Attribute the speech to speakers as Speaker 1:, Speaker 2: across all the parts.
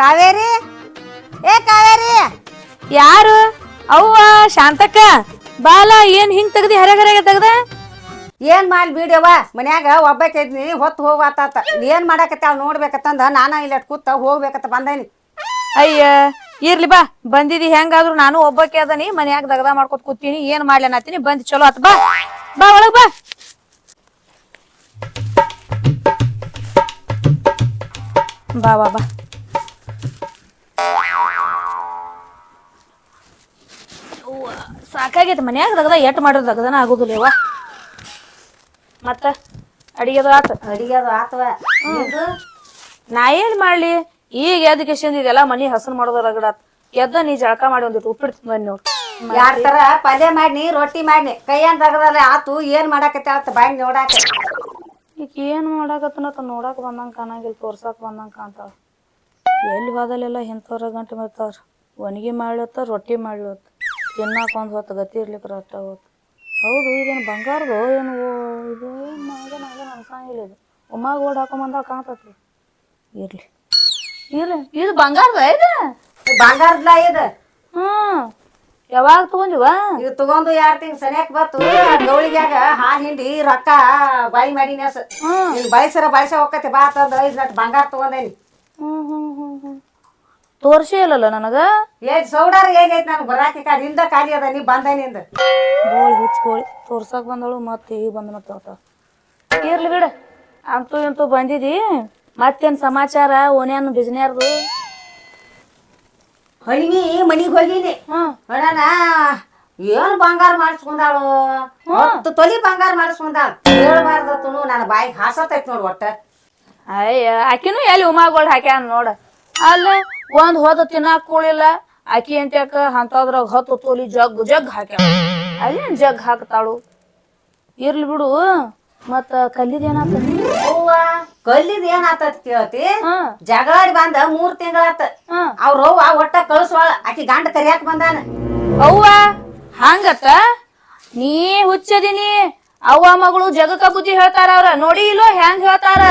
Speaker 1: ಕಾವೇರಿ? ಏ ಕಾವೇರಿ?
Speaker 2: ಯಾರು? ಅವ್ವ ಶಾಂತಕ್ಕ ಬಾಲ ಏನ್ ಹಿಂಗ್ ತೆಗ್ದಿ ಹರಗರಗೆ ತೆಗ್ದ?
Speaker 1: ಏನ್ ಮಾಡಿ ಬಿಡವ ಮನ್ಯಾಗ ಒಬ್ಬಾಕೆ ಇದ್ನಿ ಹೊತ್ತು ಹೋಗ್ವಾತಾತ ಏನ್ ಮಾಡಾಕತ್ತಾಳ ನೋಡ್ಬೇಕತ್ತಂದ ನಾನ ಇಲ್ಲ ಕೂತ ಹೋಗ್ಬೇಕತ್ತ ಬಂದೇನಿ.
Speaker 2: ಅಯ್ಯ ಇರ್ಲಿ ಬಾ ಬಂದಿದಿ ಹೆಂಗಾದ್ರು ನಾನು ಒಬ್ಬಕ್ಕೆ ಅದನಿ ಮನ್ಯಾಗ ದಗದ ಮಾಡ್ಕೊತ ಕೂತೀನಿ ಏನ್ ಮಾಡ್ಲೇನತ್ತೀನಿ ಬಂದ್ ಚಲೋ ಆತ್ ಬಾ. ಬಾ ಒಳಗ್ ಬಾ. ಬಾ ಬಾ ಬಾ. ಸಾಕಾಗೈತಿ. ಮನ್ಯಾಗ ರಗದ ಎಟ್ ಮಾಡಿದ್ರ ರಗದನ ಆಗುದಿಲ್ಲ ಯವ್ವ ಮತ್ತ? ಅಡಿಗೆದು ಆತ.
Speaker 1: ಅಡಿಗೆದು ಆತವ?
Speaker 2: ನಾ ಏನ್ ಮಾಡ್ಲಿ? ಈಗ ಎದ್ ಕಿಶನ್ ಇದೆಲ್ಲ ಮನಿ ಹಸನ್ ಮಾಡೋದ್ರ ರಗಡ ಎದ್ದ ನೀ ಜಳಕ ಮಾಡಿ ಒಂದಿಟ್ಟು ಉಪ್ಪಿಟ್ಟು ಬನ್ನಿ ನೋಡಿ.
Speaker 1: ಯಾರ್ ತರ? ಪಲ್ಯ ಮಾಡ್ನಿ ರೊಟ್ಟಿ ಮಾಡಿ ಕೈಯನ್ ತಗದಲ್ಲ ಆತು. ಏನ್ ಮಾಡಾಕತ್ತಾಳ ಬಾಯಿ ನೋಡಾಕ.
Speaker 2: ಈಗ ಏನ್ ಮಾಡಾಕತ್ತನ ನೋಡಾಕ ಬಂದಂಗ ಕಾಣಂಗಿಲ್ಲ ತೋರ್ಸಾಕ ಬಂದಂಗ ಕಾಣ್ತಾಳ ಎಲ್ಲಿ ಹೋದಲ್ಲೆಲ್ಲ ಇಂಥವ್ರ ಗಂಟೆ ಮಾಡ್ತಾವ್ರ ಒಣಗಿ ಮಾಡ್ಲತ್ತ ರೊಟ್ಟಿ ಮಾಡ್ಲತ್ತ. ತಿನ್ನಾಕ ಒಂದು ಹೊತ್ತು ಗತಿ ಇರ್ಲಿಕ್ಕೆ ರೊಟ್ಟ ಹೋತ್. ಹೌದು ಇದೇನು ಬಂಗಾರದು ಏನು ಇದು ಆಗನ ಅನ್ಸಂಗಿಲ್ಲ ಇದು. ಉಮ್ಮಾಗ ಓಡ್ ಹಾಕೊಂಬಂದಾಗ ಕಾಣ್ತತಿ ಇರ್ಲಿ. ಇರ್ಲಿ ಇದು ಬಂಗಾರದ ಇದು?
Speaker 1: ಬಂಗಾರದ ಇದು.
Speaker 2: ಹ್ಮ್ ಯಾವಾಗ ತಗೊಂಡಿವ?
Speaker 1: ಇದು ತಗೊಂಡು ಯಾರು ತಿಂಗ್ ಸನಿಯಾಕ್ ಬತ್ತು ಗೌಳಿಗ್ಯಾಗ ಹಾ ಹಿಂಡಿ ರೊಕ್ಕ ಬಾಯಿ ಮಾಡಿನ ನೀನ್ ಬಯಸರ ಬಯಸ ಹೋಗತ್ತೆ ಬಾ ತಂದ ಐದು ನಟ್ ಬಂಗಾರ ತಗೊಂಡೇನಿ.
Speaker 2: ಹ್ಮ್ ಹ್ಮ್. ತೋರ್ಸೇ ಇಲ್ಲಲ್ಲ ನನಗ?
Speaker 1: ಏನ್ ಸೌಡಾರ ಏನೈತ್ ನನ್ಗೆ ಬರಾಕಿ ಕಾಡಿ? ಹಿಂದ ಖಾಲಿ ಅದ ನೀ ಬಂದೇನಿಂದ
Speaker 2: ಬೋಳ್ ಹುಚ್ಕೋಳಿ. ತೋರ್ಸಕ್ ಬಂದಳು ಮತ್ತೆ ಈಗ ಬಂದ ಮತ್ತೆ ಇರ್ಲಿ ಬಿಡ. ಅಂತೂ ಇಂತೂ ಬಂದಿದಿ. ಮತ್ತೇನ್ ಸಮಾಚಾರ? ಓನೇನ್ ಬಿಸ್ನ್ಯಾರ್ದು?
Speaker 1: ಹಳಿನಿ ಮನಿಗ್ ಹೋಗಿನಿ.
Speaker 2: ಹ್ಮ್
Speaker 1: ಏನ್ ಬಂಗಾರ ಮಾಡಿಸ್ಕೊಂಡಾಳು? ಹತ್ತು ತೊಲಿ ಬಂಗಾರ ಮಾಡಿಸ್ಕೊಂಡಾಳ. ಹೇಳ್ಬಾರ್ದತ್ತನು ನನ್ನ ಬಾಯಿಗೆ ಹಾಸತೈತ್ ನೋಡ್ ಒಟ್ಟ.
Speaker 2: ಅಯ್ಯ ಆಕಿನೂ ಎಲ್ಲಿ ಉಮಾಗೋಳ್ ಹಾಕ್ಯಾನ ನೋಡ. ಅಲ್ಲ ಒಂದ್ ಹೋದ ತಿನ್ನಾಕ್ ಕೂಳಿಲ್ಲ. ಆಕಿ ಅಂತ್ಯಾಕ ಅಂತದ್ರಾಗ ಹತ್ತು ತೋಲಿ ಜಗ್ ಜಗ್ ಹಾಕ್ಯಾಳ. ಅಲ್ಲೇನ್ ಜಗ್ ಹಾಕ್ತಾಳು? ಇರ್ಲಿ ಬಿಡು. ಮತ್ತ ಕಲ್ಲಿದೇನಾತ
Speaker 1: ಅವ್ವ ಕಲ್ಲಿದ್ ಏನ್ ಆತತ್ ಕೇಳ್ತಿ?
Speaker 2: ಹ್ಮ್
Speaker 1: ಜಗಳಾಡಿ ಬಂದ ಮೂರ್ ತಿಂಗಳಾತ. ಅವ್ರ ಅವ್ವ ಒಟ್ಟ ಕಳ್ಸೋಳ ಆಕಿ ಗಂಡ ಕರಿಯಾಕ ಬಂದಾನ.
Speaker 2: ಅವ್ವ ಹಂಗತ್ತ? ನೀ ಹುಚ್ಚದಿನಿ. ಅವ್ವ ಮಗಳು ಜಗಕ್ಕ ಬುದ್ಧಿ ಹೇಳ್ತಾರ ಅವ್ರ. ನೋಡಿ ಇಲ್ಲೋ ಹೆಂಗ್ ಹೇಳ್ತಾರ.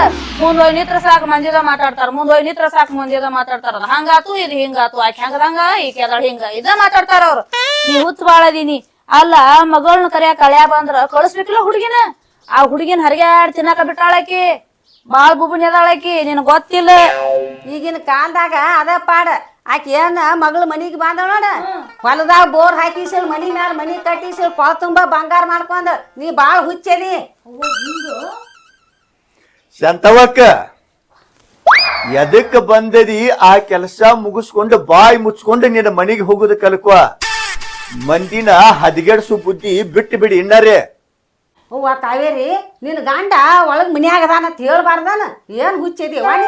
Speaker 2: ಮುಂದ್ ಹೋಗಿ ನಿತ್ರ ಸಾಕ್ ಮಂದಿದ ಮಾತಾಡ್ತಾರ. ಮುಂದ್ ಹೋಗಿ ನಿತ್ರ ಸಾಕ್ ಮಂದಿದ ಮಾತಾಡ್ತಾರ ಹಂಗಾತು, ಇದು ಹಿಂಗಾತು ಆಕೆ ಹೆಂಗದಂಗ, ಈಕೆ ಅದಳ ಹಿಂಗ, ಇದ ಮಾತಾಡ್ತಾರ ಅವ್ರ. ನೀ ಹುಚ್ಚ ಬಾಳದೀನಿ ಅಲ್ಲ, ಮಗಳನ್ನ ಕರಿಯ ಕಳ್ಯಾ ಬಂದ್ರ ಕಳಿಸ್ಬೇಕಿಲ್ಲ ಹುಡುಗಿನ? ಆ ಹುಡುಗಿನ ಹರಿಯಾಡ್ ತಿನ್ನಾಕ ಬಿಟ್ಟಾಳಕಿ? ಬಾಳ್ ಬುಬುನಿ ಅದಾಳಕಿ ನಿನ್ ಗೊತ್ತಿಲ್ಲ.
Speaker 1: ಈಗಿನ ಕಾಲದಾಗ ಅದ ಪಾಡ. ಆಕಿ ಏನ ಮಗಳ ಮನಿಗೆ ಬಂದ ನೋಡ? ಹೊಲದಾಗ ಬೋರ್ ಹಾಕಿಸಿ ಮನಿ ಮ್ಯಾಲ ಮನಿ ಕಟ್ಟಿಸಿ ಕೊಳ ತುಂಬ ಬಂಗಾರ ಮಾಡ್ಕೊಂಡ ನೀ ಬಾಳ ಹುಚ್ಚೇನಿ
Speaker 3: ಸಂತವಕ್ಕ ಎದಕ್ ಬಂದದಿ ಆ ಕೆಲಸ ಮುಗಿಸ್ಕೊಂಡು ಬಾಯಿ ಮುಚ್ಕೊಂಡು ನಿನ್ನ ಮನೆಗೆ ಹೋಗುದ ಕಲ್ಕೋ? ಮಂದಿನ ಹದಿಗೆಡ್ಸು ಬುದ್ಧಿ ಬಿಟ್ಟು ಬಿಡಿ ಇನ್ನರೇ
Speaker 1: ಅವ್ವ ಕಾವೇರಿ ನಿನ್ನ ಗಂಡ ಒಳಗ್ ಮನ್ಯಾಗ ಅದಾನ ಅಂತ ಹೇಳ್ಬಾರ್ದಾನ? ಏನ್ ಹುಚ್ಚದಿ ವಾಣಿ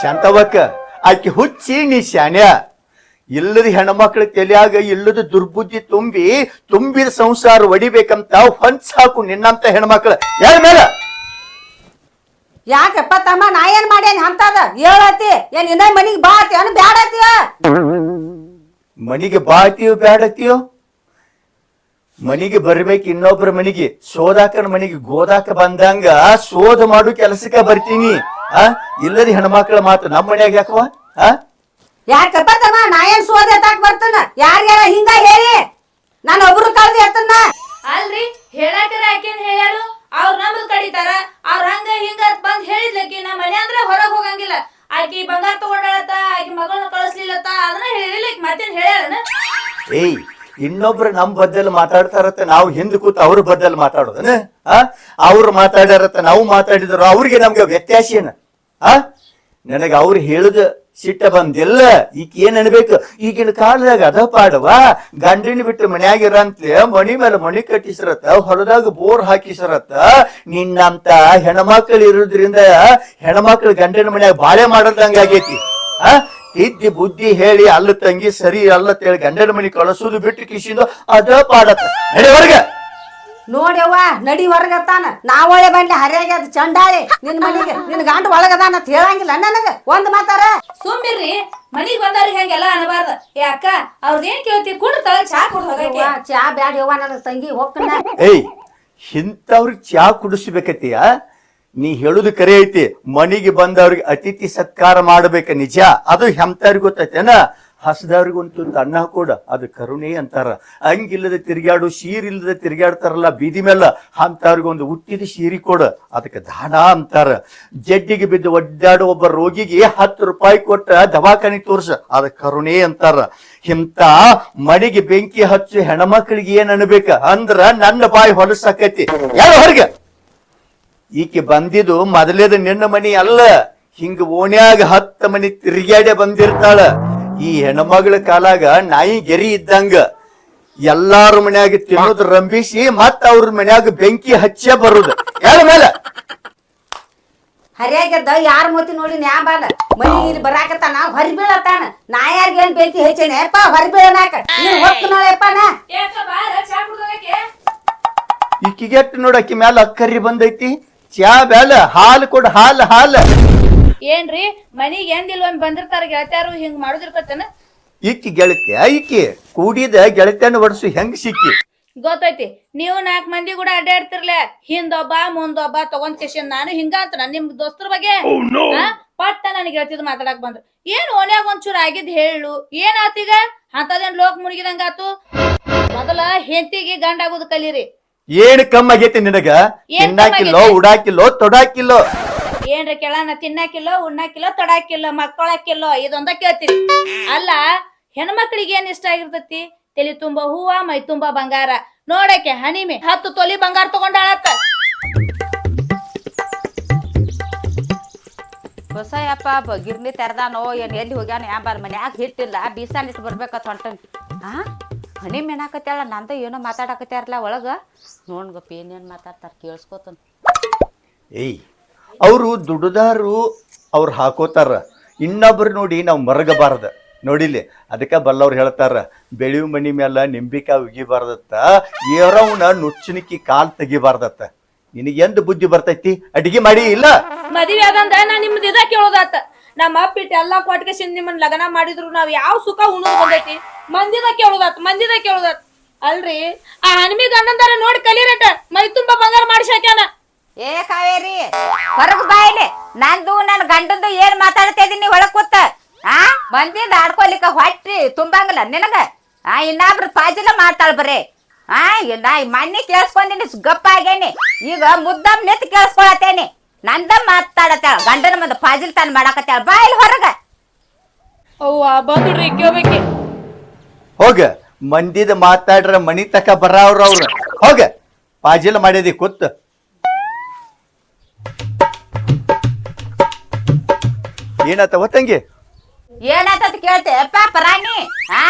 Speaker 3: ಶಾಂತವಕ್ಕ ಆಕಿ ಹುಚ್ಚಿ ನೀ ಶಾಣ್ಯ ಇಲ್ಲದ ಹೆಣ್ಮಕ್ಳ ತಲೆಯಾಗ ಇಲ್ಲದ ದುರ್ಬುದ್ಧಿ ತುಂಬಿ ತುಂಬಿದ ಸಂಸಾರ ಒಡಿಬೇಕಂತ ಹೊಂಚ್ ಹಾಕು ನಿನ್ನಂತ ಹೆಣ್ಮಕ್ಳು. ಯಾರ ಮೇಲ?
Speaker 1: ಯಾಕಪ್ಪ ತಮ್ಮ ನಾ ಏನ್ ಮಾಡೇನ್ ಅಂತದ? ಹೇಳತಿ ಏನ್ ಇನ್ನ ಮನಿಗೆ ಬಾತಿ ಅನ್ ಬ್ಯಾಡ ಅತಿಯ
Speaker 3: ಮನಿಗೆ ಬಾತಿಯೋ ಬ್ಯಾಡತಿಯೋ ಮನಿಗೆ ಬರ್ಬೇಕು ಇನ್ನೊಬ್ಬರ ಮನಿಗೆ ಸೋದಾಕನ ಮನಿಗೆ ಗೋದಾಕ ಬಂದಂಗ ಸೋದ ಮಾಡು ಕೆಲಸಕ್ಕೆ ಬರ್ತೀನಿ. ಆ? ಇಲ್ಲದ ಹೆಣ್ಮಕ್ಳ ಮಾತು ನಮ್ಮ ಮನ್ಯಾಗ ಯಾಕವ ಆ?
Speaker 1: ಯಾಕಪ್ಪ ತಮ್ಮ? ನಾ ಏನ್ ಸೋದ ಎತ್ತಾಕ್ ಬರ್ತಾನ? ಯಾರ್ಯಾರ ಹಿಂಗ ಹೇಳಿ? ನಾನು ಒಬ್ರು ಕಳ್ದು ಎತ್ತನ್ನ?
Speaker 2: ಅಲ್ರಿ ಹೇಳಾಕರ ಆಕೇನ್ ಹೇಳ್ಯಾರು ಅವ್ರ ನಮ್ಮ ಕಡಿತಾರ ಅವ್ರ ಹಂಗ ಹಿಂಗ ಬಂದ್ ಹೇಳಿದ್ಲಕ್ಕಿ ನಮ್ಮ ಮನೆ ಅಂದ್ರೆ ಹೊರಗ್ ಹೋಗಂಗಿಲ್ಲ. ಆಕಿ ಬಂಗಾರ ತಗೊಂಡಳತ್ತ ಆಕಿ ಮಗಳನ್ನ ಕಳಿಸ್ಲಿಲ್ಲತ್ತ ಅದನ್ನ ಹೇಳಿಲ್ಲ ಈಕಿ ಮತ್ತೇನ್ ಹೇಳ್ಯಾರನ
Speaker 3: ಏಯ್ ಇನ್ನೊಬ್ರು ನಮ್ ಬದ್ದಲ್ಲಿ ಮಾತಾಡ್ತಾರತ್ತ ನಾವು ಹಿಂದ್ ಕೂತ ಅವ್ರ ಬದ್ದಲ್ಲಿ ಮಾತಾಡೋದನ? ಆ? ಅವ್ರು ಮಾತಾಡ್ಯಾರತ್ತ ನಾವು ಮಾತಾಡಿದ್ರು ಅವ್ರಿಗೆ ನಮ್ಗೆ ವ್ಯತ್ಯಾಸ ಏನ? ಆ? ನನಗೆ ಅವ್ರು ಹೇಳಿದ ಸಿಟ್ಟ ಬಂದಿಲ್ಲ. ಈಗ ಏನ್ ಅನ್ಬೇಕು? ಈಗಿನ ಕಾಲದಾಗ ಅದ ಪಾಡವ. ಗಂಡಿನ ಬಿಟ್ಟು ಮನೆಯಾಗಿರಂತೆ ಮಣಿ ಮೇಲೆ ಮಣಿ ಕಟ್ಟಿಸಿರತ್ತ, ಹೊಲದಾಗ ಬೋರ್ ಹಾಕಿಸಿರತ್ತ. ನಿನ್ನಂತ ಹೆಣ್ಮಕ್ಳು ಇರೋದ್ರಿಂದ ಹೆಣ್ಮಕ್ಳು ಗಂಡಿನ ಮನ್ಯಾಗ ಬಾಳೆ ಮಾಡದಂಗ ಆಗೈತಿ. ಆ? ತಿದ್ದಿ ಬುದ್ಧಿ ಹೇಳಿ ಅಲ್ಲ ತಂಗಿ ಸರಿ ಅಲ್ಲ ತೇಳಿ ಗಂಡನ ಮನೆ ಕಳಿಸೋದು ಬಿಟ್ಟು ಕಿಶಿಂದು ಅದ ಪಾಡತ್ತ. ನಡೆವರ್ಗ
Speaker 1: ನೋಡ್ಯವ್ವ ನಡಿ ಹೊರಗತ್ತಾನ ನಾವೊಳೆ ಬಂದ್ಲಿ ಹರಿಯಾಗಿ ಅದು ಚಂಡಾಳಿ. ನಿನ್ ಮನಿಗೆ ನಿನ್ ಗಂಡ ಒಳಗದಾನ ಅಂತ ಹೇಳಂಗಿಲ್ಲ ನನಗ. ಒಂದ್ ಮಾತಾರ.
Speaker 2: ಸುಮ್ಮಿರ್ರಿ ಮನಿಗ್ ಬಂದವ್ರಿಗೆ ಹಂಗೆಲ್ಲ ಅನಬಾರ್ದ. ಏ ಅಕ್ಕ ಅವ್ರದೇನ್ ಕೇಳ್ತಿ? ಕುಂಡ್ರ ತಳ ಚಾ ಕುಡ್ ಹೋಗಕ್ಕೆ
Speaker 1: ಯವ್ವ, ಚಾ ಬ್ಯಾಡ ಯವ್ವ ನನ್ನ ತಂಗಿ ಹೋಗ್ತಾನ
Speaker 3: ಏಯ್ ಇಂಥವ್ರಿಗೆ ಚಾ ಕುಡಿಸ್ಬೇಕತ್ತೀಯ? ನೀ ಹೇಳುದು ಕರೆ ಐತಿ ಮನಿಗೆ ಬಂದವ್ರಿಗೆ ಅತಿಥಿ ಸತ್ಕಾರ ಮಾಡ್ಬೇಕ ನಿಜ? ಅದು ಹೆಂತವ್ರಿಗೆ ಗೊತ್ತೈತೇನ? ಹಸದವ್ರಿಗೆ ಒಂದು ಅನ್ನ ಕೂಡ, ಅದು ಕರುಣೆ ಅಂತಾರ. ಹಂಗಿಲ್ಲದೆ ತಿರುಗಾಡು ಶೀರ್ ಇಲ್ಲದೆ ತಿರ್ಗ್ಯಾಡ್ತಾರಲ್ಲ, ಬೀದಿ ಮೇಲೆ ಅಂತವ್ರಿಗೊಂದು ಹುಟ್ಟಿದ ಶೀರಿ ಕೊಡ, ಅದಕ್ಕೆ ದಾನ ಅಂತಾರ. ಜಡ್ಡಿಗೆ ಬಿದ್ದು ಒಡ್ಡಾಡು ಒಬ್ಬ ರೋಗಿಗೆ ಹತ್ತು ರೂಪಾಯಿ ಕೊಟ್ಟ ದವಾಖಾನೆ ತೋರ್ಸ, ಅದ ಕರುಣೆ ಅಂತಾರ. ಇಂತ ಮಡಿಗೆ ಬೆಂಕಿ ಹಚ್ಚು ಹೆಣ್ಮಕ್ಳಿಗೆ ಏನ್ ಅನ್ಬೇಕ ಅಂದ್ರ ನನ್ನ ಬಾಯಿ ಹೊಲಸಾಕೈತಿ. ಯಾರು ಹೊರಗೆ? ಈಕೆ ಬಂದಿದ್ದು ಮೊದಲೇದು ನಿನ್ನ ಮನಿ ಅಲ್ಲ, ಹಿಂಗ ಓಣ್ಯಾಗ ಹತ್ತ ಮನಿ ತಿರುಗಾಡೆ ಬಂದಿರ್ತಾಳ. ಈ ಹೆಣ್ಮಗಳ ಕಾಲಾಗ ನಾಯಿ ಗೆರಿ ಇದ್ದಂಗ ಎಲ್ಲಾರ ಮನ್ಯಾಗ ತಿನ್ನೋದ್ ರಂಬಿಸಿ ಮತ್ತ ಅವ್ರ ಮನ್ಯಾಗ ಬೆಂಕಿ ಹಚ್ಚೇ ಬರುದು. ಯಾರ ಮೇಲೆ?
Speaker 4: ಹರಿಯಾಗದ್ದ ಯಾರ ಮೋತಿ ನೋಡಿ ನ್ಯಾ ಬಾಲ. ಮನಿಗೆ ಇಲ್ಲಿ ಬರಾಕತ್ತಾನ ಹೊರಿ ಬೀಳತ್ತಾನ ನಾ ಏನ್ ಬೆಂಕಿ ಹೆಚ್ಚೇನೆ? ಅಪ್ಪ ಹೊರಿ ಬೀಳನಾಕ ನೀನ್ ಹೊತ್ತು ನೋಡಪ್ಪ ನಾ
Speaker 3: ಈಕಿಗೆ ಎಟ್ಟು ನೋಡಕ್ಕಿ ಮ್ಯಾಲ ಅಕ್ಕರಿ ಬಂದೈತಿ. ಚಾ ಬ್ಯಾಲ ಹಾಲು ಕೊಡ ಹಾಲು ಹಾಲು.
Speaker 2: ಏನ್ರಿ? ಮನಿಗ್ ಎಂದಿಲ್ ಒಮ್ಮೆ ಬಂದಿರ್ತಾರ ಗೆಳತ್ಯಾರು ಹಿಂಗ್ ಮಾಡುದಿರ್ತೇನ
Speaker 3: ಇಕ್ಕಿ ಗೆಳತಿ ಐಕಿ ಕೂಡಿದ ಗೆಳತಿಯನ್ನ ಒಡಸು ಹೆಂಗ್ ಸಿಕ್ಕಿ?
Speaker 2: ಗೊತ್ತೈತಿ ನೀವು ನಾಲ್ಕ್ ಮಂದಿ ಕೂಡ ಅಡ್ಡಾಡ್ತಿರ್ಲೆ ಹಿಂದೊಬ್ಬ ಮುಂದೊಬ್ಬ ತಗೊಂಡ್ ಕೇಶನ್ ನಾನು ಹಿಂಗ ಅಂತ ನಿಮ್ ದೋಸ್ತರ ಬಗ್ಗೆ. ಆ? ಪಟ್ಟ ನನಗೆ ಗೆಳತಿದ್ ಮಾತಾಡಕ್ ಬಂದ್ರು. ಏನ್ ಓನ್ಯಾಗ ಒಂಚೂರ್ ಆಗಿದ್ ಹೇಳು ಏನ್ ಆತೀಗ ಅಂತದೇನ್ ಲೋಕ್ ಮುಳುಗಿದಂಗಾತು ಮೊದಲ ಹೆಂಡತಿಗೆ ಗಂಡ ಆಗೋದು ಕಲೀರಿ.
Speaker 3: ಏನ್ ಕಮ್ಮ ಆಗೈತಿ ನಿನಗ?
Speaker 2: ಏನ್ ಕಮ್ಮ
Speaker 3: ತಿನ್ನಾಕಿಲ್ಲೋ
Speaker 2: ಆಗೈತಿ?
Speaker 3: ಉಡಾಕಿಲ್ಲೋ ತೊಡಾಕಿಲ್ಲೋ.
Speaker 2: ಏನ್ರ ಕೆಳನ ತಿನ್ನಾಕಿಲ್ಲ ಉಣ್ಣಾಕಿಲ್ಲೋ ತೊಡಾಕಿಲ್ಲೋ ಮಕ್ಕಳಾಕಿಲ್ಲೋ ಇದೊಂದ ಕೇಳ್ತೀರಿ ಅಲ್ಲ ಹೆಣ್ಮಕ್ಳಿಗೆ ಏನ್ ಇಷ್ಟ ಆಗಿರ್ತತಿ? ತಲೆ ತುಂಬಾ ಹೂವ ಮೈ ತುಂಬಾ ಬಂಗಾರ. ನೋಡಕ್ಕೆ ಹನಿಮೆ ಹತ್ತು ತೊಲಿ ಬಂಗಾರ ತಗೊಂಡಾಳತ್ತ.
Speaker 4: ಹೊಸಯಪ್ಪ ಬಗಿರ್ಲಿ ಗಿರ್ನಿ ತೆರ್ದಾನೋ ಏನ್ ಎಲ್ಲಿ ಹೋಗ್ಯಾನ ಯಾಂಬಾರ ಮನ್ಯಾಗ ಹಿಟ್ಟಿಲ್ಲ ಬೀಸಾನ್ ಇಟ್ಟು ಬರ್ಬೇಕತ್ ಹೊಂಟನ್. ಆ? ಹನಿ ಮೆಣಾಕತ್ಯಾಳ ನಂದ ಏನೋ ಮಾತಾಡಕತ್ತಾರಲ್ಲ ಒಳಗ. ನೋಡ್ಗಪ್ಪ ಏನೇನ್ ಮಾತಾಡ್ತಾರ ಕೇಳಿಸ್ಕೊತನ್.
Speaker 3: ಏಯ್ ಅವರು ದುಡ್ದಾರು ಅವ್ರು ಹಾಕೋತಾರ. ಇನ್ನೊಬ್ರು ನೋಡಿ ನಾವು ಮರಗಬಾರ್ದು. ನೋಡಿಲಿ ಅದಕ್ಕೆ ಬಲ್ಲವ್ರು ಹೇಳ್ತಾರ ಬೆಳಿವು ಮನಿ ಮ್ಯಾಲ ನಿಂಬಿಕಾಯಿ ಉಗಿಬಾರ್ದತ್ತ, ಏರವ್ನ ನುಚ್ಚನಿಕ್ಕಿ ಕಾಲ್ ತೆಗಿಬಾರ್ದತ್ತ. ನಿನಗೆ ಎಂದ ಬುದ್ಧಿ ಬರ್ತೈತಿ? ಅಡಿಗೆ ಮಾಡಿ, ಇಲ್ಲ?
Speaker 2: ಮದ್ವಿ ಆದಂದ ನಾ ನಿಮ್ದು ಇದ ಕೇಳೋದಾತ. ನಮ್ಮ ಅಪ್ಪಿಟ್ಟು ಎಲ್ಲಾ ಕೊಟ್ಟಿಗೆ ನಿಮ್ಮನ್ನ ನಿಮ್ಮನ್ ಲಗನ ಮಾಡಿದ್ರು, ನಾವ್ ಯಾವ ಸುಖ ಉಣ್ಣೋದ್ ಬಂದೈತಿ? ಮಂದಿದ ಕೇಳೋದಾತ್ ಮಂದಿದ ಕೇಳೋದಾತ್. ಅಲ್ರಿ, ಆ ಹನ್ಮಿ ಗಂಡಂದಾರ ನೋಡಿ ಕಲಿರಟ, ಮೈ ತುಂಬಾ ಬಂಗಾರ ಮಾಡಿಸಿ ಹಾಕ್ಯಾನ
Speaker 4: ಏ ಕಾವೇರಿ ಹೊರಗ್ ಬಾಯಿಲೆ ನಂದು ನನ್ನ ಗಂಡಂದು ಏನ್ ಮಾತಾಡ್ತಾ ಇದೀನಿ ಒಳಗ್ ಕೂತ? ಆ? ಮಂದಿದ್ ಆಡ್ಕೊಲಿಕ್ಕ ಹೊಟ್ಟಿ ತುಂಬಂಗಿಲ್ಲ ನಿನಗ? ಆ ಇನ್ನೊಬ್ರು ಪಾಜಿಲ ಮಾಡ್ತಾಳ ಬರೇ ಆ ನಾ ಮನ್ನಿ ಕೇಳಿಸ್ಕೊಂಡಿನಿ ಗಪ್ಪ ಆಗೇನಿ. ಈಗ ಮುದ್ದಮ್ ನೆತ್ ಕೇಳಿಸ್ಕೊಳತೇನಿ ನಂದ ಮಾತಾಡತ್ತಾಳ ಗಂಡನ ಮುಂದೆ ಪಾಜಿಲ್ ತಾನ ಮಾಡಾಕತ್ತಾಳ ಬಾಯಿಲ್ ಹೊರಗ.
Speaker 2: ಅವ್ವ ಕೇಳ್ಬೇಕಿ.
Speaker 3: ಹೋಗ ಮಂದಿದ ಮಾತಾಡ್ರ ಮನಿ ತಕ ಬರ್ರ ಅವ್ರ. ಹೋಗ ಪಾಜಿಲ್ ಮಾಡಿದಿ ಕೂತ್. ಏನಾತವ ತಂಗಿ
Speaker 4: ಏನಾತ ಕೇಳ್ತೆ? ಅಪ್ಪ ಪರಾಣಿ ಆ?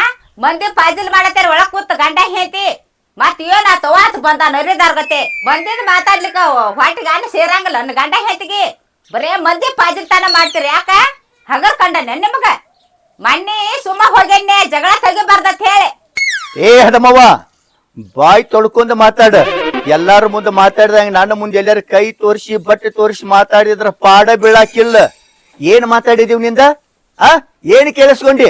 Speaker 4: ಮಂದಿ ಪಾಜಿಲ್ ಮಾಡತ್ತಾರ ಒಳಗ್ ಕೂತ್ ಗಂಡ ಹೇತಿ ಮತ್ ಏನಾತ ವಾತ್ ಬಂದ ನರಿದಾರ್ಗತೆ ಬಂದಿದ್ ಮಾತಾಡ್ಲಿಕ್ಕ ಹೊಟ್ಟಿಗಾನ ಸೇರಂಗಿಲ್ಲ ನನ್ನ ಗಂಡ ಹೇಳ್ತಿಗಿ ಬರೇ ಮಂದಿ ಪಾಜಿಲ್ ತಾನ ಮಾಡ್ತೀರಿ ಯಾಕ? ಹಗರ್ ಕಂಡನೆ ನಿಮಗ. ಮೊನ್ನೆ ಸುಮ್ಮ ಹೋಗ್ಯಾನೆ ಜಗಳ ತೆಗಿಬಾರ್ದತ್ ಹೇಳಿ.
Speaker 3: ಏ ಹದಮವ್ವ ಬಾಯ್ ತೊಳ್ಕೊಂಡು ಮಾತಾಡ. ಎಲ್ಲಾರ ಮುಂದೆ ಮಾತಾಡ್ದಂಗ ನನ್ನ ಮುಂದೆ ಎಲ್ಲಾರ ಕೈ ತೋರಿಸಿ ಬಟ್ಟೆ ತೋರಿಸಿ ಮಾತಾಡಿದ್ರ ಪಾಡ ಬೀಳಾಕಿಲ್ಲ. ಏನ್ ಮಾತಾಡಿದೀವ್ನಿಂದ? ಆ? ಏನ್ ಕೇಳಿಸ್ಕೊಂಡಿ?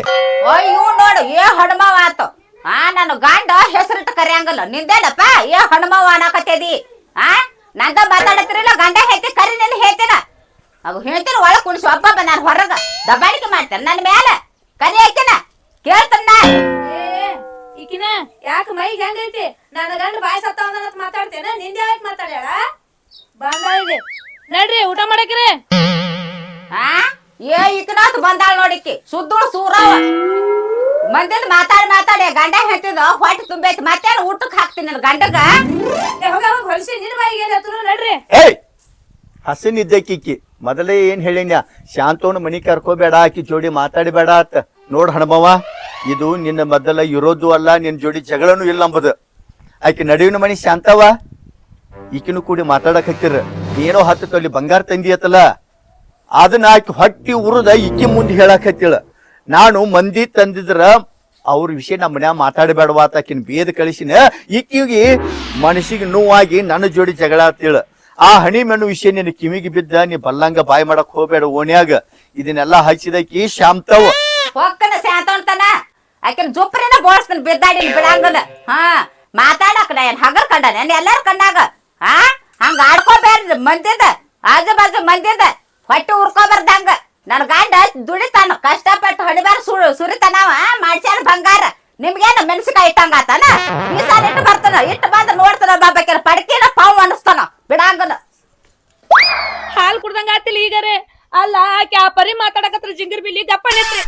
Speaker 4: ಅಯ್ಯೋ ಇವ್ ನೋಡು ಏ ಹಣಮವ ಆತು. ಆ ನನ್ನ ಗಂಡ ಹೆಸರಿಟ್ಟು ಕರೆಯಂಗಲ್ಲ. ನಿಂದೇನಪ್ಪ? ಏ ಹಣಮವ ಅನ್ನಕತ್ತೇದಿ ಆ? ನಂದ ಮಾತಾಡತ್ತಿರಲ್ಲ ಗಂಡ ಹೇಳ್ತಿ ಕರಿ ನಿನ್ ಹೇಳ್ತೇನ ಅವು ಹೇಳ್ತೀನಿ ಒಳಗ್ ಕುಣಿಸಿ. ಒಬ್ಬ ನಾನು ಹೊರಗ ದಬ್ಬಾಣಿಕೆ ಮಾಡ್ತೇನೆ ನನ್ನ ಮೇಲೆ ಕರಿ ಹಾಕಿನ ಕೇಳ್ತನ್ನ
Speaker 2: ಈಕಿನ ಯಾಕ ಮೈ ಹೆಂಗೈತಿ ನನ್ನ ಗಂಡ ಬಾಯಿ ಅಂತ ಮಾತಾಡ್ತೇನ ನಿಂದ ಯಾಕೆ ಮಾತಾಡ್ಯಾಳ? ಬಂದ ನಡ್ರಿ ಊಟ ಮಾಡಕ್ರಿ
Speaker 4: ಆ? ಏ ಈಕನಾತ್ ಬಂದಾಳ ನೋಡಿಕ್ಕಿ ಸುದ್ದುಳು ಸೂರವ. ಮಂದಿದ್ ಮಾತಾಡಿ ಮಾತಾಡಿ ಗಂಡ ಹೇಳ್ತಿದ ಹೊಟ್ಟೆ ತುಂಬೈತಿ. ಮತ್ತೇನು ಊಟಕ್ಕೆ ಹಾಕ್ತೀನಿ ನನ್ನ ಗಂಡಗ?
Speaker 2: ಹೋಗ ಹೋಗ ಹೊಲಸಿ. ನಿನ್ನ ಬಾಯಿಗೆ ನಡ್ರಿ.
Speaker 3: ಏಯ್! ಹಸಿನಿದ್ದಕ್ಕಿಕ್ಕಿ ಮೊದಲೇ ಏನ್ ಹೇಳಿನ್ಯ? ಶಾಂತವನ ಮನಿ ಕರ್ಕೋಬೇಡ ಆಕಿ ಜೋಡಿ ಮಾತಾಡಬೇಡ ಅತ್ತ ನೋಡ್ ಹಣಮವ ಇದು ನಿನ್ನ ಮೊದಲ ಇರೋದು ಅಲ್ಲ ನಿನ್ ಜೋಡಿ ಜಗಳನು ಇಲ್ಲ ಅಂಬುದು. ಆಕಿ ನಡುವಿನ ಮನಿ ಶಾಂತವ ಈಕಿನೂ ಕೂಡಿ ಮಾತಾಡಕ್ ಹತ್ತಿರ ಏನೋ ಹತ್ತು ತೊಲಿ ಬಂಗಾರ ತಂದಿಯತ್ತಲ್ಲ ಅದನ್ನ ಆಕೆ ಹೊಟ್ಟಿ ಉರುದ ಇಕ್ಕಿ ಮುಂದೆ ಹೇಳಕ್ ಹತ್ತಿಳ ನಾನು ಮಂದಿ ತಂದಿದ್ರ ಅವ್ರ ವಿಷಯ ನಮ್ಮ ಮನ್ಯಾಗ ಮಾತಾಡಬೇಡವ? ಆಕಿನ ಬೇದ ಕಳಿಸಿನ. ಈಕಿಗೆ ಮನಸ್ಸಿಗೆ ನೋವಾಗಿ ನನ್ನ ಜೋಡಿ ಜಗಳ ಆತಿಳ. ಆ ಹಣಿ ವಿಷಯ ನಿನ್ನ ಕಿವಿಗೆ ಬಿದ್ದ ನೀ ಬಲ್ಲಂಗ ಬಾಯಿ ಮಾಡಕ್ ಹೋಗ್ಬೇಡ ಓಣ್ಯಾಗ. ಇದನ್ನೆಲ್ಲ ಹಚ್ಚಿದಕಿ ಶಾಂತವ.
Speaker 4: ಆಕಿನ ಹಾ, ಮಾತಾಡಕ್ ಹಗರ್ ಕಂಡ ಎಲ್ಲಾರು ಕಂಡಾಗ? ಹಾ ಹಂಗ ಆಡ್ಕೋಬೇಡ್ರಿ ಮಂದಿದ, ಆಜು ಬಾಜು ಮಂದಿದ. ಹೊಟ್ಟೆ ಉರ್ಕೊಬಾರ್ದಂಗ. ನನ್ ಗಂಡ ದುಡಿತಾನ ಕಷ್ಟಪಟ್ಟು ಹೊಡಿಬಾರ ಸುರು ಸುರಿತಾನವ ಮಾಡ್ಸ್ಯಾನ ಬಂಗಾರ. ನಿಮ್ಗೇನ ಮೆಣಸಿಕಾಯಿ ಇಟ್ಟಂಗ ಆತಾನ? ಈ ಸಾಲ ಇಟ್ಟು ಬರ್ತಾನ ಇಟ್ಟು ಬಂದ್ ನೋಡ್ತಾನ ಬಾಬಾಕಿನ ಪಡಕಿನ ಪಾವ್ ಅನಿಸ್ತಾನ ಬಿಡಂಗನ.
Speaker 2: ಹಾಲು ಕುಡ್ದಂಗ ಆತಿಲ್ಲ ಈಗರೆ. ಅಲ್ಲ ಆಕೆ ಆ ಪರಿ ಮಾತಾಡಕತ್ರ ಜಿಂಗರ್ ಬಿಲ್ಲಿ ಗಪ್ಪ ನಿತ್ರಿ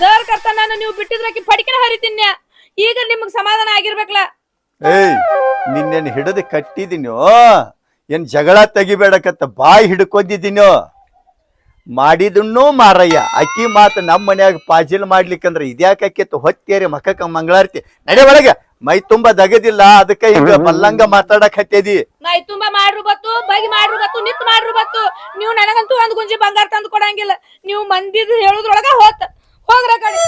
Speaker 2: ಜರ್ ಕರ್ತ ನಾನು ನೀವು ಬಿಟ್ಟಿದ್ರಾಕಿ ಪಡಕಿನ ಹರಿತೀನ್ಯ. ಈಗ ನಿಮ್ಗೆ ಸಮಾಧಾನ ಆಗಿರ್ಬೇಕಲ್ಲ
Speaker 3: ಏಯ್ ನಿನ್ನೇನು ಹಿಡಿದು ಕಟ್ಟಿದೀನೋ ಏನ್ ಜಗಳ ತೆಗಿಬೇಡಕತ್ತ ಬಾಯಿ ಹಿಡ್ಕೊಂಡಿದ್ದೀನೋ ಮಾಡಿದನ್ನೂ ಮಾರಯ್ಯ. ಅಕ್ಕಿ ಮಾತು ನಮ್ಮ ಮನ್ಯಾಗ ಪಾಜಿಲ್ ಮಾಡ್ಲಿಕ್ಕಂದ್ರ ಇದ್ಯಾಕ ಅಕ್ಕಿತ್ತು ಹೊತ್ತೇರಿ ಮಖಕ್ಕ ಮಂಗಳಾರತಿ. ನಡೆ ಒಳಗ. ಮೈ ತುಂಬಾ ದಗದಿಲ್ಲ ಅದಕ್ಕೆ ಈಗ ಬಲ್ಲಂಗ ಮಾತಾಡಕ್ ಹತ್ತೇದಿ
Speaker 2: ಮೈ ತುಂಬಾ ಮಾಡ್ರು ಬತ್ತು ಬಗಿ ಮಾಡ್ರು ಬತ್ತು ನಿತ್ ಮಾಡ್ರು ಬತ್ತು. ನೀವು ನನಗಂತೂ ಒಂದ್ ಗುಂಜಿ ಬಂಗಾರ ತಂದು ಕೊಡಂಗಿಲ್ಲ. ನೀವು ಮಂದಿದ್ ಹೇಳುದ್ರೊಳಗ ಹೋತ್. ಹೋಗ್ರ ಕಡೆ.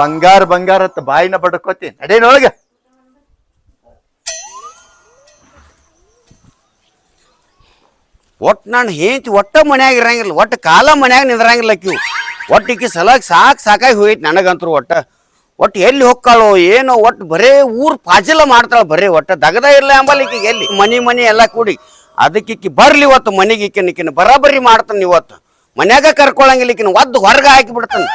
Speaker 3: ಬಂಗಾರ ಬಂಗಾರ ಅಂತ ಬಾಯಿನ ಬಡ್ಕೋತಿ. ನಡೆಯನೊಳಗ
Speaker 5: ಒಟ್ಟು ನಾನು ಹೆಂಚಿ ಒಟ್ಟ ಮನ್ಯಾಗ ಇರಂಗಿಲ್ಲ, ಒಟ್ಟು ಕಾಲ ಮನ್ಯಾಗ ನಿಂದ್ರಂಗಿಲ್ಲ ಆಕಿವು ಒಟ್ಟು ಈಕಿ ಸಲಾಗಿ ಸಾಕು ಸಾಕಾಗಿ ಹೋಯ್ತು ನನಗಂತರು ಒಟ್ಟ. ಒಟ್ಟು ಎಲ್ಲಿ ಹೊಕ್ಕಾಳೋ ಏನೋ ಒಟ್ಟು ಬರೇ ಊರು ಪಾಜಲ ಮಾಡ್ತಾಳ ಬರೇ ಒಟ್ಟ. ದಗದ ಇಲ್ಲ ಅಂಬಲ್ಲ ಎಲ್ಲಿ? ಮನೆ ಮನೆ ಎಲ್ಲ ಕೂಡಿ. ಅದಕ್ಕೆ ಈಕಿ ಬರ್ಲಿ ಇವತ್ತು ಮನೆಗೆ ಈಕಿನ ಈಕಿನ ಬರಾಬರಿ ಮಾಡ್ತಾನೆ ಇವತ್ತು. ಮನ್ಯಾಗ ಕರ್ಕೊಳ್ಳಂಗಿಲ್ಲ ಈಕಿನ ಒದ್ದು ಹೊರಗೆ ಹಾಕಿ ಬಿಡ್ತಾನೆ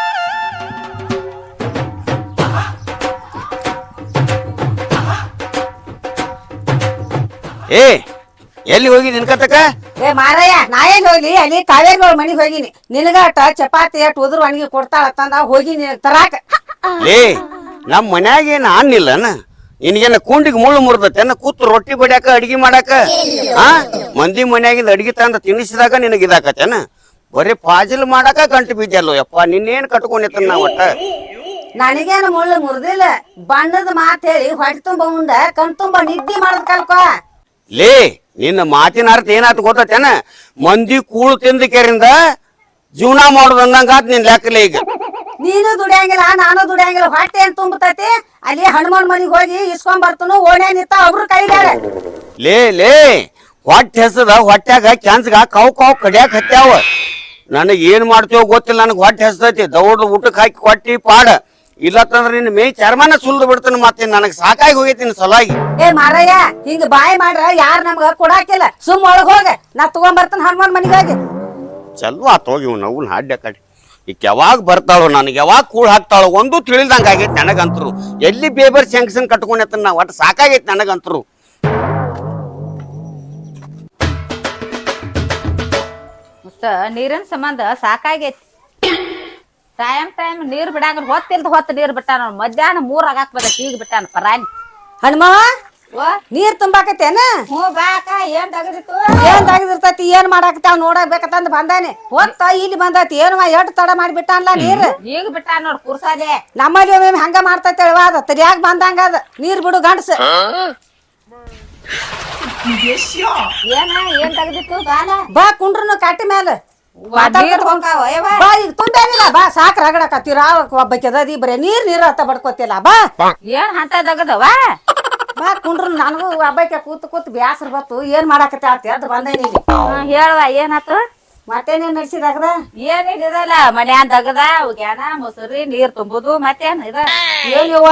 Speaker 5: ಏ ಎಲ್ಲಿ ಹೋಗಿ ನಿನ್ಕತಕ
Speaker 1: ಏ ಮಾರಯ್ಯ ನಾ ಏನ್ ಹೋಗಿ? ಅಲ್ಲಿ ಕಾವೇರಿ ಮನಿಗ್ ಹೋಗಿನಿ. ನಿನಗ ಅಟ ಚಪಾತಿ ಅಟ್ ಉದ್ರ ಒಣಗಿ ಕೊಡ್ತಾಳ ತಂದ ಹೋಗಿನಿ ತರಾಕ.
Speaker 5: ಲೇ ನಮ್ಮ ಮನ್ಯಾಗ ಏನ್ ಅನ್ನಿಲ್ಲನ ನಿನಗೇನ ಕುಂಡಿಗೆ ಮುಳ್ಳು ಮುರ್ದತ್ತೇನ ಕೂತು ರೊಟ್ಟಿ ಬಡಿಯಾಕ ಅಡಿಗೆ ಮಾಡಾಕ? ಆ? ಮಂದಿ ಮನ್ಯಾಗಿಂದ ಅಡಿಗೆ ತಂದ ತಿನ್ನಿಸಿದಾಗ ನಿನಗೆ ಇದಾಕತ್ತೇನ ಬರೀ ಪಾಜಿಲ್ ಮಾಡಾಕ ಗಂಟು ಬಿದ್ದಲ್ಲೋ ಯಪ್ಪ ನಿನ್ನೇನ್ ಕಟ್ಕೊಂಡಿತ್ತ ನಾ ಒಟ್ಟ?
Speaker 1: ನನಗೇನು ಮುಳ್ಳು ಮುರಿದಿಲ್ಲ. ಬಣ್ಣದ ಮಾತ್ ಹೇಳಿ ಹೊಟ್ಟೆ ತುಂಬ ಉಂಡ ಕಣ್ ತುಂಬ ನಿದ್ದೆ ಮಾಡದ್ ಕಲ್ಕೋ.
Speaker 5: ಲೇ ನಿನ್ನ ಮಾತಿನ ಅರ್ಥ ಏನಾಯ್ತು ಗೊತ್ತೇನ ಮಂದಿ ಕೂಳು ತಿಂದ ಕೆರಿಂದ ಜೀವನ ಮಾಡೋದು ಅಂದಂಗಾತ್ ನಿನ್ ಲೆಕ್ಕಲೆ ಈಗ.
Speaker 1: ನೀನು ದುಡಿಯಂಗಿಲ್ಲ ನಾನು ದುಡಿಯಂಗಿಲ್ಲ ಹೊಟ್ಟೆ ಏನ್ ತುಂಬತೈತಿ? ಅಲ್ಲಿ ಹನುಮಾನ್ ಮನೆಗೆ ಹೋಗಿ ಇಸ್ಕೊಂಡ್ ಬರ್ತನು ಓಣೆ ನಿಂತ ಅವ್ರು ಕೈದಾಳೆ
Speaker 5: ಲೇ ಲೇ ಹೊಟ್ಟೆ ಹೆಸದ ಹೊಟ್ಟೆಗ ಕ್ಯಾನ್ಸ್ಗ ಕಾವು ಕಾವು ಕಡಿಯಾಕ ಹತ್ಯಾವ. ನನಗೆ ಏನ್ ಮಾಡ್ತೀವೋ ಗೊತ್ತಿಲ್ಲ ನನಗೆ ಹೊಟ್ಟೆ ಹೆಸದೈತಿ ದೌಡ್ ಊಟಕ್ಕೆ ಹಾಕಿ ಕೊಟ್ಟಿ ಪಾಡ. ಇಲ್ಲತ್ತಂದ್ರ ನಿನ್ನ ಮೇ ಚರ್ಮನ ಸುಲ್ದು ಬಿಡ್ತಾನ ಮತ್ತೆ ನನಗೆ ಸಾಕಾಗಿ ಹೋಗೈತಿ ನಿನ್ನ ಸಲುವಾಗಿ.
Speaker 1: ಏ ಮಾರಯ್ಯ ಹಿಂಗ ಬಾಯ್ ಮಾಡ್ರ ಯಾರ್ ನಮ್ಗ ಕೊಡಾಕಿಲ್ಲ. ಸುಮ್ ಒಳಗ್ ಹೋಗ ನಾ ತಗೊಂಡ್ ಬರ್ತಾನ ಹನುಮಾನ್ ಮನಿಗಾಗಿ. ಚಲ್ವ
Speaker 5: ಚಲೋ ಆತ್ ಹೋಗಿ ಇವ್ ನಾವು ಹಾಡ್ಯ ಕಡೆ. ಈಗ ಯಾವಾಗ ಬರ್ತಾಳೋ ನನಗೆ ಯಾವಾಗ ಕೂಳ್ ಹಾಕ್ತಾಳೋ ಒಂದು ತಿಳಿದಂಗ ಆಗೈತಿ ನನಗಂತರು. ಎಲ್ಲಿ ಬೇಬರ್ ಶಂಕ್ಷನ್ ಕಟ್ಕೊಂಡೈತ ನಾ ಒಟ್ಟು ಸಾಕಾಗೈತಿ ನನಗಂತರು.
Speaker 4: ಮತ್ತ ನೀರಿನ ಸಂಬಂಧ ಸಾಕಾಗೈತಿ. ಟೈಮ್ ಟೈಮ್ ನೀರ್ ಬಿಡಂಗ ಹೊತ್ತಿಲ್ದ ಹೊತ್ತು ನೀರ್ ಬಿಟ್ಟಾನ ಅವ್ನ್. ಮಧ್ಯಾಹ್ನ ಮೂರ್ ಆಗಾಕ್ ಬದಕ್ ಈಗ ಬಿಟ್ಟಾನ ಪರಾಣಿ.
Speaker 1: ಹನುಮವ
Speaker 4: ಓ
Speaker 1: ನೀರ್ ತುಂಬಾಕತ್ತೇನ?
Speaker 4: ಹ್ಞೂ ಬಾಕ ಏನ್ ತಗದಿತ್ತು
Speaker 1: ಏನ್ ಮಾಡಾಕತ್ತ ಏನ್ ಮಾಡಾಕತ್ತಾವ? ನೋಡಬೇಕಂತಂದ್ ಬಂದಾನೆ. ಹೊತ್ತ ಇಲ್ಲಿ ಬಂದೈತಿ ಏನು ಎಟ್ ತಡ ಮಾಡಿಬಿಟ್ಟಾನ್ಲ ನೀರ್?
Speaker 4: ಈಗ ಬಿಟ್ಟಾನ ನೋಡ್ ಕುರ್ಸಾದೆ.
Speaker 1: ನಮ್ಮಲ್ಲಿ ಒಮ್ಮೆ ಹಂಗ ಮಾಡ್ತೈತಿ ಅದ ತರಿಯಾಗ ಬಂದಂಗ ಅದ. ನೀರ್ ಬಿಡು ಗಂಡಸ.
Speaker 4: ಏನ ಏನ್ ತಗದಿತ್ತು ಬಾಲ
Speaker 1: ಬಾ ಕುಂಡ್ರುನು ಕಟ್ಟಿ ಮ್ಯಾಲ.
Speaker 4: ನೀರ್ ಹೊಂಕಾವ ಯವ್ವ.
Speaker 1: ಬಾ. ಈಗ ತುಂಬೇನಿಲ್ಲ ಬಾ. ಸಾಕ್ ರಗಡಕತ್ತೀರ ಒಬ್ಬಕ್ಕೆ ಅದದಿ ಬರೇ ನೀರ್ ನೀರ್ ಅಂತ ಬಡ್ಕೋತಿಲ್ಲ ಬಾ.
Speaker 4: ಏನ್ ಹಂತ ತಗದವ
Speaker 1: ಬಾ ಕುಂಡ್ರು ನನಗೂ ಒಬ್ಬಕ್ಕೆ ಕೂತ್ ಕೂತ್ ಬ್ಯಾಸರ್ ಬತ್ತು ಏನ್ ಮಾಡಾಕತ್ತೆ ಅಂತ ಎದ್ದು ಬಂದೇನಿ
Speaker 4: ಹೇಳುವ ಏನಾತು
Speaker 1: ಮತ್ತೇನೇನ್ ನಡ್ಸಿದಾಗದ
Speaker 4: ಏನ್ ಇದಲ್ಲ ಮನ್ಯಾನ್ ತಗದ ಉಗ್ಯಾನ ಮೊಸರಿ ನೀರ್ ತುಂಬುದು ಮತ್ತೇನ್ ಇದ?
Speaker 1: ಏನಿವ್ವ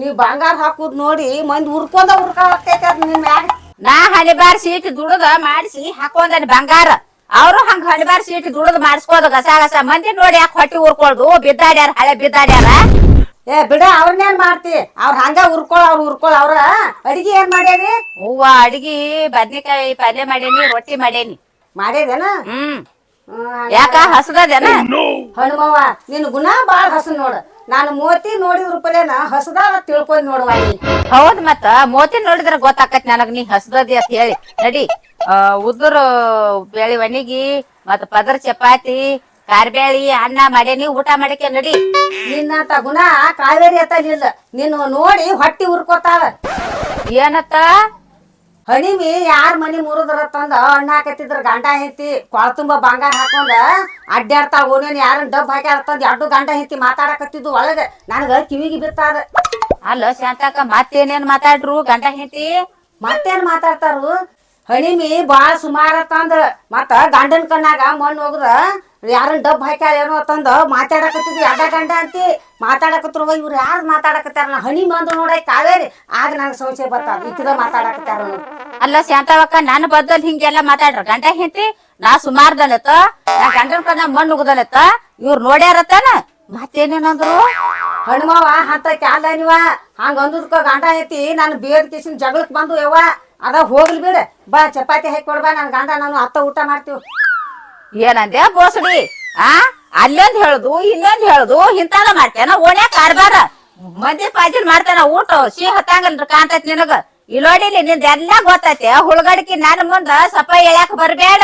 Speaker 1: ನೀವ್ ಬಂಗಾರ ಹಾಕುದ್ ನೋಡಿ ಮಂದಿ ಉರ್ಕೊಂಡ ಉರ್ಕೊಂಡ್ ಅದ್ ನಿನ್ ಮ್ಯಾಗ.
Speaker 4: ನಾ ಹಣಿಬಾರ್ ಸೀಟ್ ದುಡದ ಮಾಡಿಸಿ ಹಾಕೊಂಡನಿ ಬಂಗಾರ. ಅವರು ಹಂಗ ಹಣಿಬಾರ್ ಸೀಟ್ ದುಡದ್ ಮಾಡಿಸ್ಕೋದು ಗಸ ಗಸ ಮಂದಿ ನೋಡಿ ಯಾಕೆ ಹೊಟ್ಟಿ ಉರ್ಕೊಳ್ದು ಬಿದ್ದಾಡ್ಯಾರ ಹಳೆ ಬಿದ್ದಾಡ್ಯಾರ
Speaker 1: ಏ ಬಿಡ ಅವ್ರನ್ನೇನ್ ಮಾಡ್ತಿ ಅವ್ರ ಹಂಗ ಉರ್ಕೊಳ ಅವ್ರ ಉರ್ಕೊಳ ಅವ್ರ ಅಡಿಗೆ ಏನ್ ಮಾಡ್ಯಾರಿ
Speaker 4: ಹೂವ ಅಡಿಗೆ ಬದ್ನಿಕಾಯಿ ಪಲ್ಯ ಮಾಡೇನಿ ರೊಟ್ಟಿ ಮಾಡೇನಿ
Speaker 1: ಮಾಡ್ಯದೇನ
Speaker 4: ಹ್ಮ್ ಯಾಕ ಹಸದದೇನ
Speaker 1: ಹನುಮವ್ವ ನಿನ್ ಗುಣ ಬಾಳ ಹಸನ್ ನೋಡ ನಾನು ಮೋತಿ ನೋಡಿದ ರೂಪಲೇನ ಹಸದಾಗ ತಿಳ್ಕೊಂಡ್ ನೋಡುವ
Speaker 4: ಹೌದ್ ಮತ್ತ ಮೋತಿ ನೋಡಿದ್ರ ಗೊತ್ತಾಕತ್ ನನಗ್ ನೀ ಹಸದದಿ ಅಂತ ಹೇಳಿ. ನಡಿ ಆ, ಉದುರ್ ಬೇಳಿ ಒಣಗಿ ಮತ್ತ ಪದರ್ ಚಪಾತಿ ಕಾರ್ಬ್ಯಾಳಿ ಅನ್ನ ಮಾಡೇನಿ ಊಟ ಮಾಡಕ್ಕೆ ನಡಿ.
Speaker 1: ನಿನ್ನ ಗುಣ ಕಾವೇರಿ ಅತ್ತ ನಿಲ್ಲ. ನಿನ್ನ ನೋಡಿ ಹೊಟ್ಟಿ ಉರ್ಕೋತಾಳ
Speaker 4: ಏನತ್ತ?
Speaker 1: ಹಣಿಮಿ ಯಾರ ಮನಿ ಮುರಿದ್ರ ತಂದ ಅಣ್ಣ ಹಾಕತ್ತಿದ್ರ ಗಂಡ ಹೆಂತಿ ಕೊಳ ತುಂಬ ಬಂಗಾರ ಹಾಕೊಂಡ ಅಡ್ಡಾಡ್ತಾಳ ಓನೇನ್ ಯಾರು ಡಬ್ ಹಾಕ್ಯಾರ ತಂದ್ ಎರಡು ಗಂಡ ಹೆಂತಿ ಮಾತಾಡಕತ್ತಿದ್ದು ಒಳಗ. ನನಗ ಕಿವಿಗೆ ಬಿತ್ತಾದ
Speaker 4: ಅಲ್ಲ ಶಾಂತಕ್ಕ ಮತ್ತೇನೇನ್ ಮಾತಾಡ್ರು ಗಂಡ ಹೆಂತಿ
Speaker 1: ಮತ್ತೇನ್ ಮಾತಾಡ್ತಾರು? ಹಣಿಮಿ ಬಾಳ ಸುಮಾರ ತಂದ ಮತ್ತ ಗಂಡನ ಕಣ್ಣಾಗ ಮಣ್ಣು ಹೋಗ್ರ ಯಾರನ್ ಡಬ್ ಹಾಕ್ಯಾರ ಏನೋ ತಂದ ಮಾತಾಡಕತ್ತಿದ್ವಿ. ಅಡ್ಡ ಗಂಡ ಅಂತಿ ಮಾತಾಡಕತ್ರು ಇವ್ರು ಯಾರು ಮಾತಾಡಕತ್ತಾರ? ನಾ ಹಣಿ ಬಂದು ನೋಡ ಕಾವೇರಿ. ಆಗ ನನಗೆ ಸಂಶಯ ಬರ್ತಾವ ಇಕ್ಕಿದ ಮಾತಾಡಕತ್ತಾರ.
Speaker 4: ಅಲ್ಲ ಶಾಂತವಕ್ಕ ನನ್ನ ಬದಲ್ ಹಿಂಗೆಲ್ಲ ಮಾತಾಡ್ರ. ಗಂಡ ಹೆಂತಿ ನಾ ಸುಮಾರ್ದನತ್ತ ನಾ ಗಂಡನ ಕಣ್ಣ ಮಣ್ಣು ಉಗದನತ್ತ ಇವ್ರು ನೋಡ್ಯಾರತ್ತಾನ? ಮತ್ತೇನೇನಂದ್ರು?
Speaker 1: ಹಣ್ಮವ ಅಂತ ಕ್ಯಾಲ ನೀವ? ಹಂಗ ಅಂದದ್ಕ ಗಂಡ ಐತಿ ನಾನು ಬೇರೆ ಕೇಸಿನ ಜಗಳಕ್ ಬಂದು ಯವ್ವ. ಅದ ಹೋಗ್ಲಿ ಬೇಡ. ಬಾ, ಚಪಾತಿ ಹಾಕಿ ಕೊಡ್ಬಾ ನನ್ ಗಂಡ ನಾನು ಅತ್ತ ಊಟ ಮಾಡ್ತೀವಿ.
Speaker 4: ಏನಂದೆ ಬೋಸಡಿ? ಆ? ಅಲ್ಲೊಂದ್ ಹೇಳುದು ಇಲ್ಲೊಂದ್ ಹೇಳುದು ಇಂತಾದ ಮಾಡ್ತೇನ ಓಣ್ಯಾ ಕಾರ್ಬಾರ ಮಂದಿ ಪಾಜಿನ್ ಮಾಡ್ತಾನ ಊಟ ಸಿ ಹತ್ತಂಗಲ್ರಿ ಕಾಂತೈತಿ ನಿನಗ. ಇಲ್ಲೋಡಿಲಿ ನಿಂದ ಎಲ್ಲಾ ಗೊತ್ತೈತಿ ಹುಳಗಡಿಕಿ ನನ್ನ ಮುಂದ ಸಪ ಎಳ್ಯಾಕ ಬರ್ಬೇಡ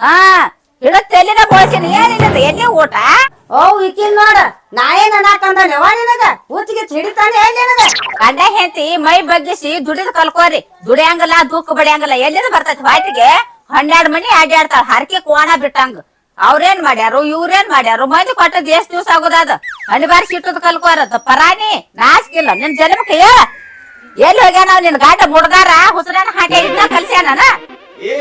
Speaker 4: ಹಾ ಇಡತ್ತೆ ತೆಲಿನ ಬೋಸಿನ. ಏನಿಲ್ಲ ಎಲ್ಲಿ ಊಟ?
Speaker 1: ಓ, ವಿಕಿಲ್ ನೋಡ, ನಾ ಏನ್ ಅನ್ನಕಂದಾನೆ ಯವ್ವ ನಿನಗ? ಹಿಡಿತಾನೆ
Speaker 4: ಗಂಡ ಮೈ ಬಗ್ಗಿಸಿ ದುಡಿದು ಕಲ್ಕೋರಿ. ದುಡಿಯಂಗಲ್ಲ ದೂಕ್ ಬಡಿಯಂಗಲ್ಲ ಎಲ್ಲಿಂದ ಬರ್ತೈತಿ ಬಾಯ್ತಿಗೆ ಹನ್ನೆರಡು ಮನಿ ಅಡ್ಯಾಡ್ತಾಳ ಹರಕೆ ಕೋಣ ಬಿಟ್ಟಂಗ. ಅವ್ರೇನ್ ಮಾಡ್ಯಾರು? ಇವ್ರೇನ್ ಮಾಡ್ಯಾರು? ಮಂದಿ ಕೊಟ್ಟದ್ ಎಷ್ಟ್ ದಿವ್ಸ ಆಗೋದದ ಅನಿವಾರ್ಯ ಸಿಟ್ಟದ್ ಕಲ್ಕೋರದ ಪರಾನಿ ನಾಸ್ಕಿಲ್ಲ ನಿನ್ ಜನ್ಮಕ್ಕೆ ಎಲ್ಲಿ ಹೋಗ್ಯಾನ ನಿನ್ ಗಾಟ ಮುಡ್ದಾರ? ಹುಸರನ್ನ ಹಾಕಿ ಕಲ್ಸ್ಯಾನ?
Speaker 5: ಏ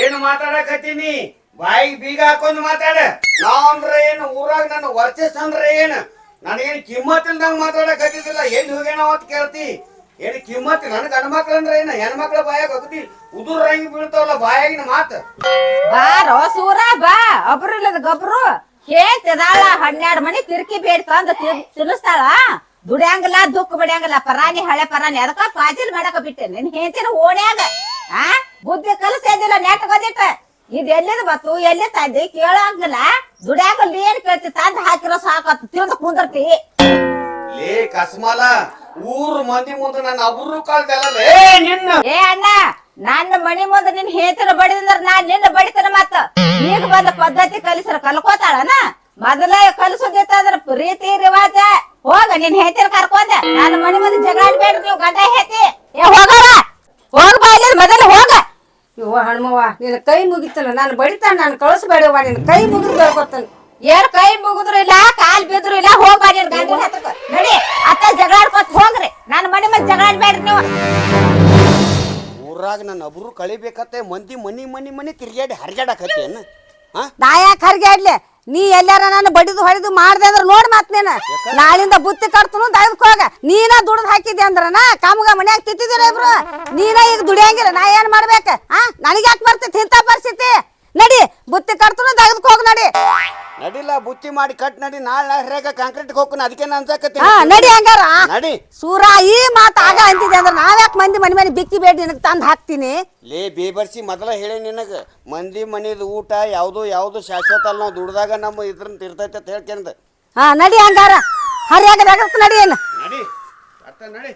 Speaker 5: ಏನು ಮಾತಾಡಕತ್ತೀನಿ? ಬಾಯಿಗೆ ಬೀಗ ಹಾಕೊಂಡು ಮಾತಾಡ. ನಾವ್ ಅಂದ್ರ ಏನು, ಊರಾಗ ನನ್ನ ವರ್ಚಸ್ ಅಂದ್ರೆ ಏನು? ನನಗೇನು ಕಿಮ್ಮತ್ ಇಲ್ದಂಗ ಮಾತಾಡಕತ್ತಿದ್ದಿಲ್ಲ ಎಲ್ಲಿ ಹೋಗ್ಯಾನೋ ಅಂತ ಕೇಳ್ತಿ. ಏನು ಕಿಮ್ಮತ್? ನನ್ ಗಂಡ ಮಕ್ಳು ಅಂದ್ರೆ ಏನು? ಹೆಣ್ಮಕ್ಳ ಬಾಯಾಗ ಹೋಗ್ತಿ ರಂಗ್ ಬೀಳ್ತಾವಲ್ಲ ಬಾಯಾಗಿನ ಮಾತು.
Speaker 4: ಬಾರೋ ಸೂರ ಬಾ. ಒಬ್ರು ಇಲ್ಲದ ಗೊಬ್ರು. ಹೇಳ್ತಿದಾಳ ಹನ್ನೆರಡು ಮನಿ ತಿರ್ಕಿ ಬೇಡ ತಂದ ತಿನ್ನಿಸ್ತಾಳ. ದುಡಿಯಂಗಿಲ್ಲ, ದುಃಖ ಬಡಿಯಂಗಿಲ್ಲ ಪರಾನಿ ಹಳೆ ಪರಾನಿ. ಅದಕ್ಕ ಪಾಜಿಲ್ ಮಾಡಕ ಬಿಟ್ಟೆ. ನಿನ್ ಹೇಳ್ತೀನಿ ಓಣ್ಯಾಗ. ಆ? ಬುದ್ಧಿ ಕಲಿಸ್ತಿದ್ದಿಲ್ಲ ನೆಟ್ ಗೊತ್ತಿಟ್ಟ ಇದ್ ಎಲ್ಲದ ಬತ್ತು ಎಲ್ಲೇ ತಂದಿ? ಕೇಳಂಗಿಲ್ಲ ದುಡಿಯಂಗಿಲ್ಲ ಏನ್ ಕೇಳ್ತಿ? ತಂದ್ ಹಾಕಿರೋ ಸಾಕು ತಿಂದು ಕುಂದರ್ತಿ.
Speaker 5: ಲೇ ಕಸ್ಮಾಲ ಊರ್ ಮಂದಿ ಮುಂದೆ ನನ್ನ ಕಾಲ್ದಲ್ಲ ಏ ನಿನ್ನ.
Speaker 4: ಏ ಅಣ್ಣ ನನ್ನ ಮನಿ ಮುಂದೆ ನಿನ್ ಹೇತರ ಬಡಿದ್ರ ನಾನ್ ನಿನ್ನ ಬಡಿತನ ಮತ್ತ. ಈಗ ಬಂದ ಪದ್ಧತಿ ಕಲಿಸ್ರ ಕಲ್ಕೋತಾಳನ ಮೊದಲ ಕಲಿಸೋದಿತ್ತಂದ್ರ ಪ್ರೀತಿ ರಿವಾಜ. ಹೋಗ ನಿನ್ ಹೇತಿರ ಕರ್ಕೊಂಡ. ನನ್ನ ಮನಿ ಮುಂದೆ ಜಗಳ ಆಡ್ಬೇಡ್ರಿ ನೀವು ಗಂಡ ಹೇತಿ ಏ ಹೋಗವ ಹೋಗ್ಬಾ ಮೊದಲು ಹೋಗ.
Speaker 1: ಇವ್ವ ಹಣ್ಮವ್ವ ನಿನ್ನ ಕೈ ಮುಗಿತಲ್ಲ ನಾನು ಬಡಿತಾನ ನಾನು ಕಳಿಸ್ಬೇಡವ್ವ ನಿನ್ನ ಕೈ ಮುಗಿದು ಬೇಡ್ಕೊತಾನೆ.
Speaker 4: ಏನ್ ಕೈ ಮುಗಿದ್ರು ಇಲ್ಲ ಕಾಲ್ ಬಿದ್ರು ಇಲ್ಲ ಹೋಗ್ ಬಾ ನಿನ್ ಗಂಡ ಹತ್ರಕ್ಕ ನಡಿ ಅತ್ತ ಜಗಳ ಆಡ್ಕೊತ ಹೋಗ್ರಿ. ನನ್ನ ಮನೆ ಮನೆ ಜಗಳಾಡ್ಬೇಡ್ರಿ ನೀವು.
Speaker 5: ಊರಾಗ ನನ್ನ ಅಬ್ರು ಕಳಿಬೇಕತ್ತೆ ಮಂದಿ ಮನಿ ಮನಿ ಮನಿ ತಿರ್ಗ್ಯಾಡಿ ಹರಿಗಾಡಕತ್ತೇನು ಹಾ
Speaker 1: ನಾ ಯಾಕೆ ಹರ್ಗ್ಯಾಡ್ಲೆ? ನೀ ಎಲ್ಲಾರ ನಾನು ಬಡಿದು ಹೊಡೆದು ಮಾಡ್ದೆ ಅಂದ್ರೆ ನೋಡ್ ಮಾತ್ ನೀನ. ನಾಳಿಂದ ಬುತ್ತಿ ಕಟ್ತನು ಹೋಗ. ನೀನ ದುಡ್ದು ಹಾಕಿದ್ದೆ ಅಂದ್ರನ ಕಾಮಗ ಮನ್ಯಾಗ ತಿತ್ತಿದಿರ ಇಬ್ರು? ನೀನ ಈಗ ದುಡಿಯಂಗಿಲ್ಲ ನಾ ಏನ್ ಮಾಡ್ಬೇಕ? ಆ? ನನಗೆ ಯಾಕೆ ಬರ್ತೈತಿ ಇಂಥ ಪರಿಸ್ಥಿತಿ? ನಡಿ ಬುತ್ತಿ ಕಟ್ತನು ಹೋಗ ನಡಿ.
Speaker 5: ನಡಿಲ್ಲ ಬುತ್ತಿ ಮಾಡಿ ಕಟ್ ನಡಿ ನಾಳೆ ಹರಿಯಾಗ ಕಾಂಕ್ರೀಟ್ ಹೋಗ್ತಾನೆ ಅದಕ್ಕೆ
Speaker 1: ಹಾ
Speaker 5: ಅನ್ಸಕತ್ತೀನಿ.
Speaker 1: ನಡಿ ಹಂಗಾರ.
Speaker 5: ನಡಿ.
Speaker 1: ಸೂರ ಈ ಮಾತು ಆಗ ಅಂತಿದೆ ಅಂದ್ರೆ ನಾವ್ಯಾಕೆ ಮಂದಿ ಮನೆ ಮನೆ ಬಿಕ್ಕಿ ಬೇಡಿ ನಿನಗೆ ತಂದು ಹಾಕ್ತೀನಿ?
Speaker 5: ಲೇ ಬೇಬರ್ಸಿ ಮೊದಲ ಹೇಳಿ ನಿನಗೆ. ಮಂದಿ ಮನಿದು ಊಟ ಯಾವುದು ಯಾವುದು ಶಾಶ್ವತ ಅಲ್ಲ ನಾವು ದುಡ್ದಾಗ ನಮ್ಮ ಇದ್ರನ್ನ ತಿರ್ತೈತೆ ಅಂತ ಹೇಳ್ಕೊಂಡ್
Speaker 1: ಹಾ ನಡಿ ಹಂಗಾರ. ಹರಿಯಾಗ ನಡಿ ಏನು?
Speaker 5: ನಡಿ ಅರ್ಥ ನಡಿ.